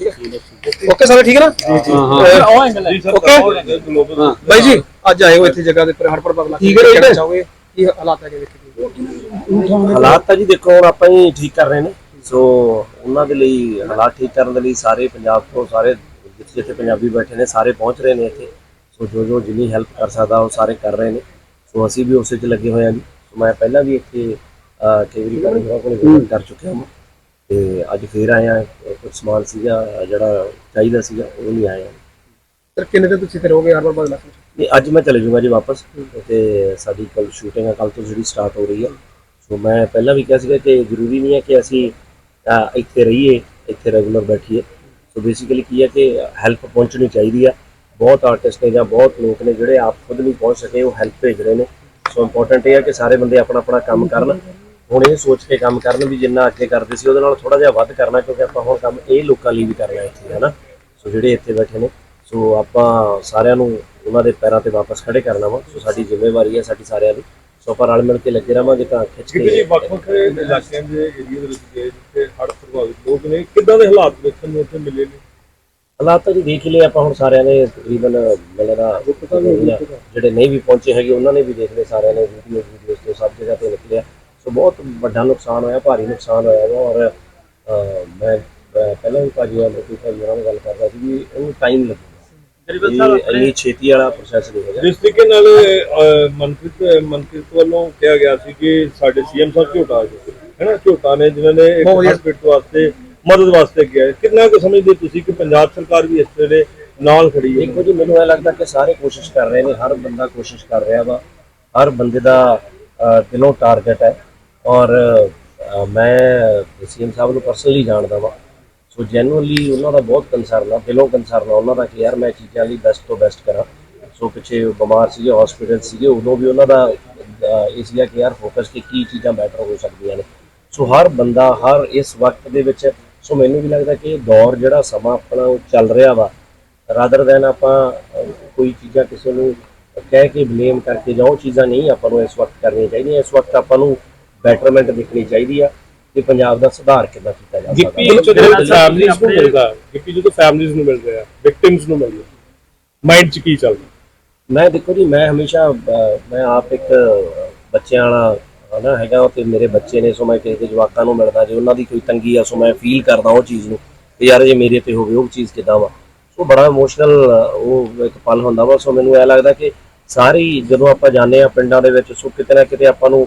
Okay ਸਾਰੇ ਠੀਕ ਹੈ ਨਾ? ਉਹ ਐਂਗਲ ਹੈ ਓਕੇ ਬਾਈ ਜੀ ਅੱਜ ਆਏ ਹੋ ਇੱਥੇ ਜਗ੍ਹਾ ਦੇ ਉੱਪਰ ਹਰ ਪ੍ਰਭਾਵ ਨਾਲ ਠੀਕ ਹੈ ਚਾਹੋਗੇ? ਕੀ ਹਾਲਾਤ ਹੈਗੇ ਵੇਖੀ ਹਾਲਾਤ ਤਾਂ ਜੀ ਦੇਖੋ ਹੁਣ ਆਪਾਂ ਹੀ ਠੀਕ ਕਰ ਰਹੇ ਨੇ। ਸੋ ਉਹਨਾਂ ਦੇ ਲਈ ਹਾਲਾਤ ਠੀਕ ਕਰਨ ਦੇ ਲਈ ਸਾਰੇ ਪੰਜਾਬ ਤੋਂ ਸਾਰੇ ਜਿੱਥੇ ਜਿੱਥੇ ਪੰਜਾਬੀ ਬੈਠੇ ਨੇ ਸਾਰੇ ਪਹੁੰਚ ਰਹੇ ਨੇ ਇੱਥੇ। ਸੋ ਜੋ ਜੋ ਜਿੰਨੀ ਹੈਲਪ ਕਰ ਸਕਦਾ ਉਹ ਸਾਰੇ ਕਰ ਰਹੇ ਨੇ। ਸੋ ਅਸੀਂ ਵੀ ਉਸੇ 'ਚ ਲੱਗੇ ਹੋਏ ਹਾਂ ਜੀ। ਸੋ ਮੈਂ ਪਹਿਲਾਂ ਵੀ ਇੱਥੇ ਕਈ ਵਾਰੀ ਕੋਲ ਵਿਜ਼ਿਟ ਕਰ ਚੁੱਕਿਆ ਹਾਂ। ਤੇ ਅੱਜ ਫੇਰ ਆਏ ਹਾਂ ਕੁਝ ਸਮਾਨ ਸੀਗਾ ਜਿਹੜਾ ਚਾਹੀਦਾ ਸੀਗਾ ਉਹ ਨਹੀਂ ਆਇਆ ਸਰ ਕਿੰਨੇ ਦਿਨ ਤੁਸੀਂ ਤੇ ਰਹੋਗੇ ਹਰ ਪ੍ਰਭਾਵ ਨਾਲ ਨਹੀਂ ਅੱਜ ਮੈਂ ਚਲੇ ਜਾਊਂਗਾ ਜੀ ਵਾਪਸ ਤੇ ਸਾਡੀ ਕੱਲ ਸ਼ੂਟਿੰਗ ਹੈ ਕੱਲ ਤੋਂ ਜਿਹੜੀ ਸਟਾਰਟ ਹੋ ਰਹੀ ਹੈ ਸੋ ਮੈਂ ਪਹਿਲਾਂ ਵੀ ਕਿਹਾ ਸੀਗਾ ਕਿ ਜ਼ਰੂਰੀ ਨਹੀਂ ਹੈ ਕਿ ਅਸੀਂ ਇੱਥੇ ਰਹੀਏ ਇੱਥੇ ਰੈਗੂਲਰ ਬੈਠੀਏ। ਸੋ ਬੇਸਿਕਲੀ ਕੀ ਹੈ ਕਿ ਹੈਲਪ ਪਹੁੰਚਣੀ ਚਾਹੀਦੀ ਆ। ਬਹੁਤ ਆਰਟਿਸਟ ਨੇ ਜਾਂ ਬਹੁਤ ਲੋਕ ਨੇ ਜਿਹੜੇ ਆਪ ਖੁਦ ਨਹੀਂ ਪਹੁੰਚ ਸਕੇ ਉਹ ਹੈਲਪ ਭੇਜ ਰਹੇ ਨੇ। ਸੋ ਇੰਪੋਰਟੈਂਟ ਇਹ ਹੈ ਕਿ ਸਾਰੇ ਬੰਦੇ ਆਪਣਾ ਆਪਣਾ ਕੰਮ ਕਰਨ। ਹੁਣ ਇਹ ਸੋਚ ਕੇ ਕੰਮ ਕਰਨ ਵੀ ਜਿੰਨਾ ਅੱਗੇ ਕਰਦੇ ਸੀ ਉਹਦੇ ਨਾਲ ਥੋੜਾ ਜਿਹਾ ਵੱਧ ਕਰਨਾ ਕਿਉਂਕਿ ਆਪਾਂ ਹੁਣ ਕੰਮ ਇਹ ਲੋਕਾਂ ਲਈ ਵੀ ਕਰਨਾ ਇੱਥੇ ਹੈ ਨਾ ਸੋ ਜਿਹੜੇ ਇੱਥੇ ਬੈਠੇ ਨੇ ਸੋ ਆਪਾਂ ਸਾਰਿਆਂ ਨੂੰ ਉਹਨਾਂ ਦੇ ਪੈਰਾਂ ਤੇ ਵਾਪਸ ਖੜੇ ਕਰਨਾ ਵਾ। ਸੋ ਸਾਡੀ ਜ਼ਿੰਮੇਵਾਰੀ ਹੈ ਸਾਡੀ ਸਾਰਿਆਂ ਦੀ। ਸੋ ਆਪਾਂ ਰਲ ਮਿਲ ਕੇ ਲੱਗੇ ਰਵਾਂਗੇ ਤਾਂ ਖਿੱਚ ਜੀ ਕੇ ਵੱਖ ਵੱਖ ਇਲਾਕਿਆਂ ਦੇ ਏਰੀਆ ਦੇ ਵਿੱਚ ਗਏ ਜਿੱਥੇ ਹੜ੍ਹ ਪ੍ਰਭਾਵਿਤ ਲੋਕ ਨੇ ਕਿੱਦਾਂ ਦੇ ਹਾਲਾਤ ਵੇਖਣ ਨੂੰ ਉੱਥੇ ਮਿਲੇ ਨੇ? ਹਾਲਾਤ ਤਾਂ ਜੀ ਦੇਖ ਲਏ ਆਪਾਂ ਹੁਣ ਸਾਰਿਆਂ ਨੇ ਤਕਰੀਬਨ ਮਿਲਣਾ ਜਿਹੜੇ ਨਹੀਂ ਵੀ ਪਹੁੰਚੇ ਹੈਗੇ ਉਹਨਾਂ ਨੇ ਵੀ ਦੇਖ ਲਏ ਸਾਰਿਆਂ ਨੇ ਵੀਡੀਓ ਵੀਡੀਓਜ਼ ਤੋਂ ਸਭ ਜਗ੍ਹਾ ਤੇ ਨਿਕਲਿਆ। ਸੋ ਬਹੁਤ ਵੱਡਾ ਨੁਕਸਾਨ ਹੋਇਆ ਭਾਰੀ ਨੁਕਸਾਨ ਹੋਇਆ ਵਾ ਔਰ ਅਹ, ਮੈਂ ਪਹਿਲਾਂ ਵੀ ਭਾਜੀ ਅਮਰਪ੍ਰੀਤ ਭਾਜੀ ਨਾਲ ਗੱਲ ਕਰਦਾ ਸੀ ਵੀ ਇਹਨੂੰ ਟਾਈਮ ਲੱਗੂਗਾ। ਇਹ ਇੰਨੀ ਛੇਤੀ ਵਾਲਾ ਪ੍ਰੋਸੈਸ ਨਹੀਂ ਹੈਗਾ। ਜਿਸ ਤਰੀਕੇ ਨਾਲ ਅਹ, ਮਨਪ੍ਰੀਤ ਮਨਪ੍ਰੀਤ ਵੱਲੋਂ ਕਿਹਾ ਗਿਆ ਸੀ ਕਿ ਸਾਡੇ ਸੀਐਮ ਸਾਹਿਬ ਝੋਟਾ ਆ ਚੁੱਕੇ ਹੈ ਨਾ? ਝੋਟਾ ਨੇ ਜਿਨ੍ਹਾਂ ਨੇ ਇੱਕ ਬਹੁਤ ਵਧੀਆ। ਹਸਪੀਟਲ ਵਾਸਤੇ ਮਦਦ ਵਾਸਤੇ ਗਿਆ ਹੈ। ਕਿੰਨਾ ਕੁ ਸਮਝਦੇ ਤੁਸੀਂ ਕਿ ਪੰਜਾਬ ਸਰਕਾਰ ਵੀ ਇਸ ਵੇਲੇ ਨਾਲ ਖੜੀ ਹੈ? ਦੇਖੋ ਜੀ ਮੈਨੂੰ ਇਹ ਲੱਗਦਾ ਕਿ ਸਾਰੇ ਕੋਸ਼ਿਸ਼ ਕਰ ਰਹੇ ਨੇ ਹਰ ਬੰਦਾ ਕੋਸ਼ਿਸ਼ ਕਰ ਰਿਹਾ ਵਾ। ਹਰ ਬੰਦੇ ਦਾ ਅਹ, ਦਿਲੋਂ ਟਾਰਗੇਟ ਹੈ। ਔਰ ਅਹ, ਮੈਂ ਸੀਐਮ ਸਾਹਿਬ ਨੂੰ ਪਰਸਨਲੀ ਜਾਣਦਾ ਵਾਂ। ਸੋ ਜੈਨੂਅਲੀ ਉਹਨਾਂ ਦਾ ਬਹੁਤ ਕੰਸਰਨ ਆ ਦਿਲੋਂ ਕੰਸਰਨ ਆ ਉਹਨਾਂ ਦਾ ਕਿ ਯਾਰ ਮੈਂ ਚੀਜ਼ਾਂ ਲਈ ਬੈਸਟ ਤੋਂ ਬੈਸਟ ਕਰਾਂ। ਸੋ ਪਿੱਛੇ ਬਿਮਾਰ ਸੀਗੇ ਹਸਪੀਟਲ ਸੀਗੇ ਉਦੋਂ ਵੀ ਉਹਨਾਂ ਦਾ ਅਹ, ਇਹ ਸੀਗਾ ਕਿ ਯਾਰ ਫੋਕਸ ਕਿ ਕੀ ਚੀਜ਼ਾਂ ਬੈਟਰ ਹੋ ਸਕਦੀਆਂ ਨੇ। ਸੋ ਹਰ ਬੰਦਾ ਹਰ ਇਸ ਵਕਤ ਦੇ ਵਿੱਚ ਸੋ ਮੈਨੂੰ ਵੀ ਲੱਗਦਾ ਕਿ ਇਹ ਦੌਰ ਜਿਹੜਾ ਸਮਾਂ ਆਪਣਾ ਉਹ ਚੱਲ ਰਿਹਾ ਵਾ ਰਾਦਰ ਦੈਨ ਆਪਾਂ ਅਹ, ਕੋਈ ਚੀਜ਼ਾਂ ਕਿਸੇ ਨੂੰ ਕਹਿ ਕੇ ਬਲੇਮ ਕਰਕੇ ਜਾਂ ਉਹ ਚੀਜ਼ਾਂ ਨਹੀਂ ਆਪਾਂ ਨੂੰ ਇਸ ਵਕਤ ਕਰਨੀਆਂ ਚਾਹੀਦੀਆਂ ਇਸ ਵਕਤ ਆਪਾਂ ਨੂੰ ਬੈਟਰਮੈਂਟ ਦੇਖਣੀ ਚਾਹੀਦੀ ਆ ਕਿ ਪੰਜਾਬ ਦਾ ਸੁਧਾਰ ਕਿੱਦਾਂ ਕੀਤਾ ਜਾ ਸਕਦਾ। ਗਿੱਪੀ ਜਦੋਂ ਫੈਮਿਲੀਜ਼ ਨੂੰ ਮਿਲਦਾ ਗਿੱਪੀ ਜਦੋਂ ਫੈਮਿਲੀਜ਼ ਨੂੰ ਮਿਲ ਰਿਹਾ ਵਿਕਟਿਮਸ ਨੂੰ ਮਿਲ ਰਿਹਾ ਮਾਈਂਡ 'ਚ ਕੀ ਚੱਲਦਾ? ਮੈਂ ਦੇਖੋ ਜੀ ਮੈਂ ਹਮੇਸ਼ਾ ਮੈਂ ਆਪ ਇੱਕ ਅਹ, ਬੱਚਿਆਂ ਵਾਲਾ ਹਨਾ ਹੈਗਾ ਤੇ ਮੇਰੇ ਬੱਚੇ ਨੇ ਸੋ ਮੈਂ ਕਿਸੇ ਦੇ ਜਵਾਕਾਂ ਨੂੰ ਮਿਲਦਾ ਜੇ ਉਹਨਾਂ ਦੀ ਕੋਈ ਤੰਗੀ ਆ ਸੋ ਮੈਂ ਫੀਲ ਕਰਦਾ ਉਹ ਚੀਜ਼ ਨੂੰ ਤੇ ਯਾਰ ਜੇ ਮੇਰੇ ਤੇ ਹੋਵੇ ਉਹ ਚੀਜ਼ ਕਿਦਾਂ ਵਾ। ਸੋ ਬੜਾ ਇਮੋਸ਼ਨਲ ਉਹ ਇੱਕ ਪਲ ਹੁੰਦਾ ਵਾ ਸੋ ਮੈਨੂੰ ਇਹ ਲੱਗਦਾ ਕਿ ਸਾਰੀ ਜਦੋਂ ਆਪਾਂ ਜਾਂਦੇ ਆ ਪਿੰਡਾਂ ਦੇ ਵਿੱਚ ਸੋ ਕਿਤੇ ਨਾ ਕਿਤੇ ਆਪਾਂ ਨੂੰ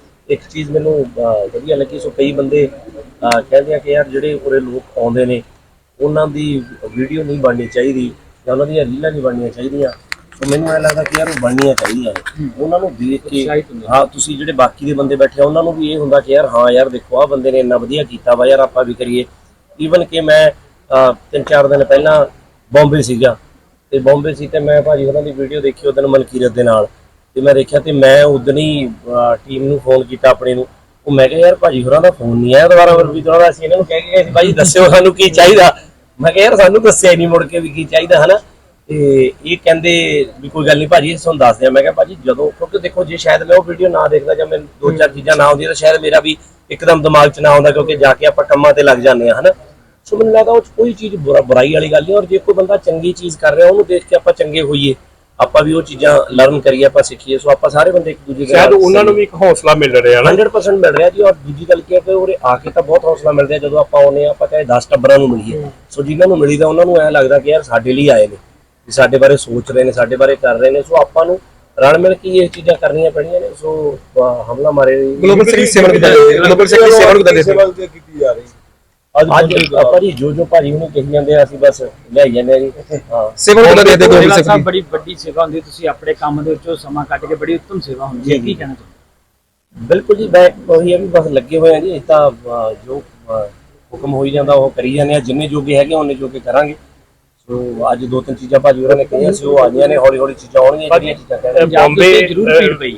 ਇੱਕ ਚੀਜ਼ ਮੈਨੂੰ ਅਹ, ਵਧੀਆ ਲੱਗੀ ਸੋ ਕਈ ਬੰਦੇ ਅਹ, ਕਹਿੰਦੇ ਆ ਕਿ ਯਾਰ ਜਿਹੜੇ ਉਰੇ ਲੋਕ ਆਉਂਦੇ ਨੇ ਉਹਨਾਂ ਦੀ ਵੀਡੀਓ ਨਹੀਂ ਬਣਨੀ ਚਾਹੀਦੀ ਜਾਂ ਉਹਨਾਂ ਦੀਆਂ ਰੀਲਾਂ ਨਹੀਂ ਬਣਨੀਆਂ ਚਾਹੀਦੀਆਂ। ਸੋ ਮੈਨੂੰ ਇਹ ਲੱਗਦਾ ਕਿ ਯਾਰ ਉਹ ਬਣਨੀਆਂ ਚਾਹੀਦੀਆਂ ਨੇ। ਉਹਨਾਂ ਨੂੰ ਦੇਖ ਕੇ ਹਾਂ ਤੁਸੀਂ ਜਿਹੜੇ ਬਾਕੀ ਦੇ ਬੰਦੇ ਬੈਠੇ ਆ ਉਹਨਾਂ ਨੂੰ ਵੀ ਇਹ ਹੁੰਦਾ ਕਿ ਯਾਰ ਹਾਂ ਯਾਰ ਦੇਖੋ ਆ ਬੰਦੇ ਨੇ ਇੰਨਾ ਵਧੀਆ ਕੀਤਾ ਵਾ ਯਾਰ ਆਪਾਂ ਵੀ ਕਰੀਏ। ਈਵਨ ਕਿ ਮੈਂ ਅਹ, ਤਿੰਨ ਚਾਰ ਦਿਨ ਪਹਿਲਾਂ ਬੰਬੇ ਸੀਗਾ। ਤੇ ਬੰਬੇ ਸੀ ਤੇ ਮੈਂ ਭਾਜੀ ਉਹਨਾਂ ਦੀ ਵੀਡੀਓ ਦੇਖੀ ਉਦੋਂ ਮਨਕੀਰਤ ਦੇ ਨਾਲ। ਤੇ ਮੈਂ ਦੇਖਿਆ ਤੇ ਮੈਂ ਉਦੋਂ ਹੀ ਟੀਮ ਨੂੰ ਫੋਨ ਕੀਤਾ ਆਪਣੇ ਨੂੰ। ਉਹ ਮੈਂ ਕਿਹਾ ਯਾਰ ਭਾਜੀ ਹੋਰਾਂ ਦਾ ਫੋਨ ਨਹੀਂ ਆਇਆ ਦੁਬਾਰਾ ਵੀ ਦੁਬਾਰਾ ਅਸੀਂ ਇਹਨਾਂ ਨੂੰ ਕਹਿ ਕੇ ਗਏ ਸੀ ਭਾਜੀ ਦੱਸਿਓ ਸਾਨੂੰ ਕੀ ਚਾਹੀਦਾ? ਮੈਂ ਕਿਹਾ ਯਾਰ ਸਾਨੂੰ ਦੱਸਿਆ ਨਹੀਂ ਮੁੜ ਕੇ ਵੀ ਕੀ ਚਾਹੀਦਾ ਹਨਾ? ਤੇ ਇਹ ਕਹਿੰਦੇ ਵੀ ਕੋਈ ਗੱਲ ਨਹੀਂ ਭਾਜੀ ਤੁਹਾਨੂੰ ਦੱਸਦੇ ਆ ਮੈਂ ਕਿਹਾ ਭਾਜੀ ਜਦੋਂ ਕਿਉਂਕਿ ਦੇਖੋ ਜੇ ਸ਼ਾਇਦ ਮੈਂ ਉਹ ਵੀਡੀਓ ਨਾ ਦੇਖਦਾ ਜਾਂ ਮੈਨੂੰ ਦੋ ਚਾਰ ਚੀਜ਼ਾਂ ਨਾ ਆਉਂਦੀਆਂ ਤਾਂ ਸ਼ਾਇਦ ਮੇਰਾ ਵੀ ਇੱਕਦਮ ਦਿਮਾਗ 'ਚ ਨਾ ਆਉਂਦਾ ਕਿਉਂਕਿ ਜਾ ਕੇ ਆਪਾਂ ਕੰਮਾਂ ਤੇ ਲੱਗ ਜਾਂਦੇ ਆ ਹਨਾ? ਸੋ ਮੈਨੂੰ ਲੱਗਦਾ ਉਹ ਕੋਈ ਚੀਜ਼ ਬੁਰਾ ਬੁਰਾਈ ਵਾਲੀ ਗੱਲ ਨਹੀਂ ਔਰ ਜੇ ਕੋਈ ਬੰਦਾ ਚੰਗੀ ਚੀਜ਼ ਕਰ ਰਿਹਾ ਉਹਨੂੰ ਦੇਖ ਕੇ ਆਪਾਂ ਚੰਗੇ ਹੋਈਏ। ਆਪਾਂ ਵੀ ਉਹ ਚੀਜ਼ਾਂ ਲਰਨ ਕਰੀਏ ਆਪਾਂ ਸਿੱਖੀਏ ਸੋ ਆਪਾਂ ਸਾਰੇ ਬੰਦੇ ਇੱਕ ਦੂਜੇ ਦੇ ਸ਼ਾਇਦ ਨਾਲ ਉਹਨਾਂ ਨੂੰ ਵੀ ਇੱਕ ਹੌਸਲਾ ਮਿਲ ਰਿਹਾ ਨਾ। 100% ਮਿਲ ਰਿਹਾ ਜੀ ਔਰ ਦੂਜੀ ਗੱਲ ਕੀ ਹੈ ਕਿ ਉਰੇ ਆ ਕੇ ਤਾਂ ਬਹੁਤ ਹੌਸਲਾ ਮਿਲ ਰਿਹਾ ਜਦੋਂ ਆਪਾਂ ਆਉਨੇ ਆ ਆਪਾਂ ਚਾਹੇ 10 ਟੱਬਰਾਂ ਨੂੰ ਮਿਲੀਏ। ਸੋ ਜਿਨ੍ਹਾਂ ਨੂੰ ਮਿਲੀਦਾ ਉਹਨਾਂ ਨੂੰ ਐ ਲੱਗਦਾ ਕਿ ਯਾਰ ਸਾਡੇ ਲਈ ਆਏ ਨੇ ਵੀ ਸਾਡੇ ਬਾਰੇ ਸੋਚ ਰਹੇ ਨੇ ਸਾਡੇ ਬਾਰੇ ਕਰ ਰਹੇ ਨੇ। ਸੋ ਆਪਾਂ ਨੂੰ ਰਲ ਮਿਲ ਕੇ ਇਹ ਚੀਜ਼ਾਂ ਕਰਨੀਆਂ ਪੈਣੀਆਂ ਨੇ। ਸੋ ਹਮਲਾ ਮਾਰੇ ਗਲੋਬਲ ਸਿਟੀ ਸੇਵਨ ਕਿਦਾਂ ਦੇ ਗਲੋਬਲ ਸਿਟੀ ਦੇ ਸੇਵਾ ਕੀਤੀ ਜਾ ਰਹੀ? ਅੱਜ ਆਪਾਂ ਜੀ ਜੋ ਜੋ ਭਾਜੀ ਉਹਨੂੰ ਕਹੀ ਜਾਂਦੇ ਆ ਅਸੀਂ ਬਸ ਲੈ ਜਾਂਦੇ ਆ ਜੀ। ਹਾਂ। ਸੇਵਨ ਕਿਦਾਂ ਦੇ ਗਲੋਬਲ ਗੋਇਲਾ ਸਾਹਿਬ ਸਿਟੀ ਬੜੀ ਵੱਡੀ ਸੇਵਾ ਹੁੰਦੀ ਹੈ, ਤੁਸੀਂ ਆਪਣੇ ਕੰਮ ਦੇ ਵਿੱਚੋਂ ਸਮਾਂ ਕੱਢ ਕੇ ਬੜੀ ਉੱਤਮ ਸੇਵਾ ਹੁੰਦੀ ਹੈ ਕੀ ਕਹਿਣਾ ਚਾਹੁੰਦੇ ਬਿਲਕੁਲ ਜੀ ਮੈਂ ਉਹੀ ਹੈ ਵੀ ਬਸ ਲੱਗੇ ਹੋਏ ਆ ਜੀ ਇਹ ਤਾਂ ਅਹ, ਜੋ ਹੁਕਮ ਹੋਈ ਜਾਂਦਾ ਉਹ ਕਰੀ ਜਾਂਦੇ ਆ ਜਿੰਨੇ ਜੋਗੇ ਹੈਗੇ ਉਹਨੇ ਜੋਗੇ ਕਰਾਂਗੇ। ਸੋ ਅੱਜ ਦੋ ਤਿੰਨ ਚੀਜ਼ਾਂ ਭਾਜੀ ਹੋਰਾਂ ਨੇ ਕਹੀਆਂ ਸੀ ਉਹ ਆਈਆਂ ਨੇ ਹੌਲੀ ਹੌਲੀ ਚੀਜ਼ਾਂ ਆਉਣਗੀਆਂ ਜਿਹੜੀਆਂ ਚੀਜ਼ਾਂ ਕਹਿੰਦੇ ਪੰਜਾਬ ਦੇ ਬੰਬੇ, ਉੱਤੇ ਜ਼ਰੂਰ ਅਹ, ਭੀੜ ਪਈ